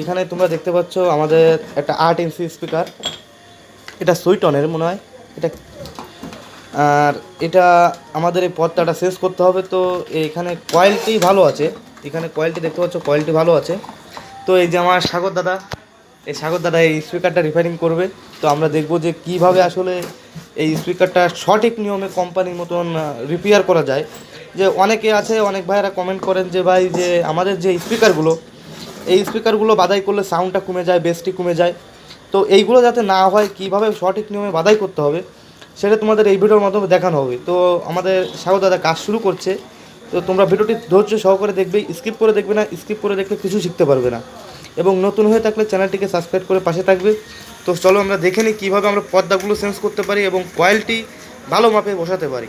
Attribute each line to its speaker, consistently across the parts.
Speaker 1: এখানে তোমরা দেখতে পাচ্ছ আমাদের একটা আট ইঞ্চি স্পিকার এটা সুইটনের মনে হয়। এটা আর এটা আমাদের এই পর্দাটা শেষ করতে হবে। তো এখানে কোয়ালিটি ভালো আছে। এখানে কোয়ালিটি দেখতে পাচ্ছ কোয়ালিটি ভালো আছে। তো এই যে আমার সাগর দাদা, এই সাগর দাদা এই স্পিকারটা রিপেয়ারিং করবে। তো আমরা দেখব যে কীভাবে আসলে এই স্পিকারটা সঠিক নিয়মে কোম্পানির মতন রিপেয়ার করা যায়। যে অনেকে আছে, অনেক ভাইয়েরা কমেন্ট করেন যে, ভাই, যে আমাদের যে স্পিকারগুলো এই স্পিকারগুলো বাদাই করলে সাউন্ডটা কমে যায় বেসটি কমে যায়। তো এইগুলো যাতে না হয়, কীভাবে সঠিক নিয়মে বাদাই করতে হবে, সেটা তোমাদের এই ভিডিওর মাধ্যমে দেখানো হবে। তো আমাদের সাগর দাদা কাজ শুরু করছে, তো তোমরা ভিডিওটি ধৈর্য সহকারে দেখবে স্কিপ করে দেখবে না স্কিপ করে দেখলে কিছু শিখতে পারবে না। এবং নতুন হয়ে থাকলে চ্যানেলটিকে সাবস্ক্রাইব করে পাশে থাকবে। তো চলো আমরা দেখে নিই কীভাবে আমরা পর্দাগুলো চেঞ্জ করতে পারি এবং কোয়ালিটি ভালো মাপে বসাতে পারি।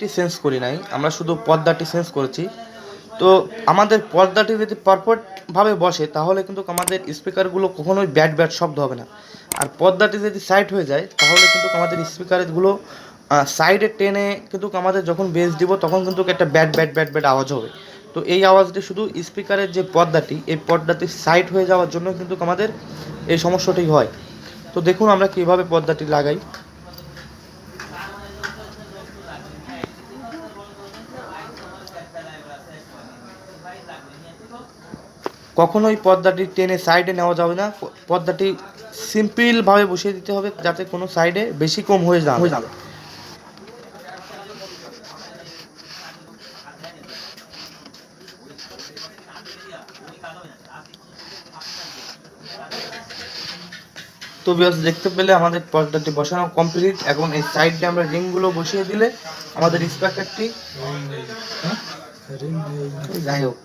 Speaker 1: কোয়ালিটি চেঞ্জ করি নাই, আমরা শুধু পর্দাটি চেঞ্জ করেছি। তো আমাদের পর্দাটি যদি পারফেক্টভাবে বসে, তাহলে কিন্তু আমাদের স্পিকারগুলো কখনোই ব্যাড ব্যাড শব্দ হবে না। আর পর্দাটি যদি সাইড হয়ে যায়, তাহলে কিন্তু আমাদের স্পিকারগুলো সাইডে টেনে কিন্তু আমাদের যখন বেস দিব, তখন কিন্তু একটা ব্যাড ব্যাড ব্যাড ব্যাড আওয়াজ হবে। তো এই আওয়াজটি শুধু স্পিকারের যে পর্দাটি, এই পর্দাটি সাইড হয়ে যাওয়ার জন্য কিন্তু আমাদের এই সমস্যাটি হয়। তো দেখুন আমরা কীভাবে পর্দাটি লাগাই। কখনোই পর্দাটি টেনে সাইডে নেওয়া যাবে না। পর্দাটি সিম্পলভাবে বসিয়ে দিতে হবে যাতে কোনো সাইডে বেশি কম হয়ে না হয়ে যাবে। তো বিয়াস দেখতে পেলে আমাদের পর্দাটি বসানো কমপ্লিট এখন এই সাইডে আমরা রিংগুলো বসিয়ে দিলে আমাদের স্পিকারটি যাই হোক।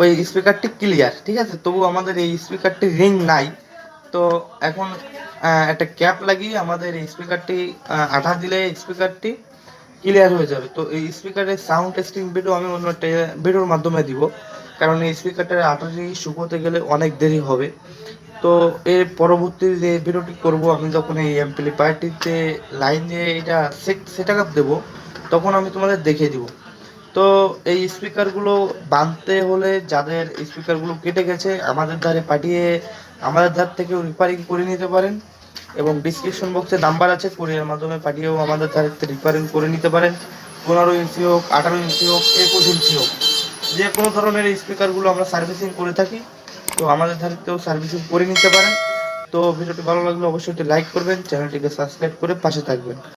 Speaker 1: ওই স্পিকারটি ক্লিয়ার ঠিক আছে? তবু আমাদের এই স্পিকারটি রিং নাই। তো এখন একটা ক্যাপ লাগিয়ে আমাদের এই স্পিকারটি আঠা দিলে স্পিকারটি ক্লিয়ার হয়ে যাবে। তো এই স্পিকারের সাউন্ড টেস্টিং ভিডিও আমি অন্য ভিডিওর মাধ্যমে দিব। কারণ এই স্পিকারটার আঠাটি শুকোতে গেলে অনেক দেরি হবে। তো এর পরবর্তী যে ভিডিওটি করব, আমি যখন এই অ্যাম্পলিফায়ারটিতে লাইন দিয়ে এটা সেট সেট আপ দেবো, তখন আমি তোমাদের দেখিয়ে দিব। তো এই স্পিকারগুলো বাঁধতে হলে যাদের স্পিকারগুলো কেটে গেছে, আমাদের ধারে পাঠিয়ে আমাদের ধার থেকেও রিপেয়ারিং করে নিতে পারেন এবং ডিসক্রিপশন বক্সে নাম্বার আছে কোরিয়ার মাধ্যমে পাঠিয়েও আমাদের ধারে রিপেয়ারিং করে নিতে পারেন। পনেরো ইঞ্চি হোক, আঠারো ইঞ্চি হোক, একুশ ইঞ্চি হোক, যে কোনো ধরনের স্পিকারগুলো আমরা সার্ভিসিং করে থাকি, তো আমাদের ধারেতেও সার্ভিসিং করে নিতে পারেন। তো ভিডিওটি ভালো লাগলে অবশ্যই লাইক করবেন চ্যানেলটিকে সাবস্ক্রাইব করে পাশে থাকবেন।